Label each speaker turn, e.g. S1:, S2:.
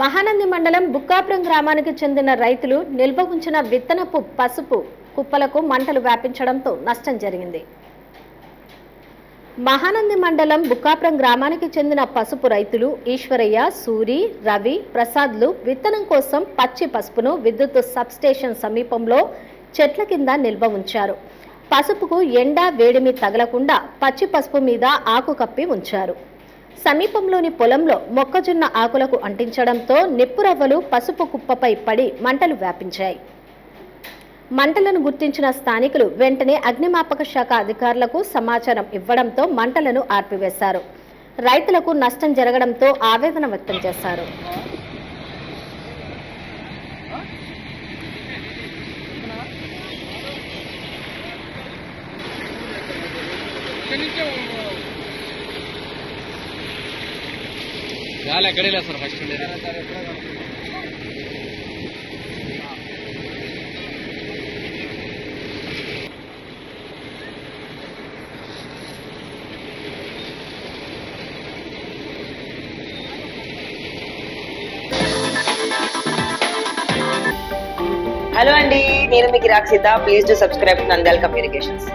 S1: మహానంది మండలం బుక్కాపురం గ్రామానికి చెందిన రైతులు నిల్వ ఉంచిన విత్తనపు పసుపు కుప్పలకు మంటలు వ్యాపించడంతో నష్టం జరిగింది. మహానంది మండలం బుక్కాపురం గ్రామానికి చెందిన పసుపు రైతులు ఈశ్వరయ్య సూరి రవి ప్రసాద్లు విత్తనం కోసం పచ్చి పసుపును విద్యుత్ సబ్స్టేషన్ సమీపంలో చెట్ల కింద నిల్వ ఉంచారు. పసుపుకు ఎండ వేడిమి తగలకుండా పచ్చి పసుపు మీద ఆకు కప్పి ఉంచారు. సమీపంలోని పొలంలో మొక్కజొన్న ఆకులకు అంటించడంతో నిప్పురవ్వలు పసుపు కుప్పపై పడి మంటలు వ్యాపించాయి. మంటలను గుర్తించిన స్థానికులు వెంటనే అగ్నిమాపక శాఖ అధికారులకు సమాచారం ఇవ్వడంతో మంటలను ఆర్పివేశారు. రైతులకు నష్టం జరగడంతో ఆవేదన వ్యక్తం చేశారు.
S2: గాలి ఎక్కడే లేదు సార్ ఫస్ట్ ఉండేది.
S3: హలో అండి నేను మీకు Rakshitha please to subscribe Nandyala communications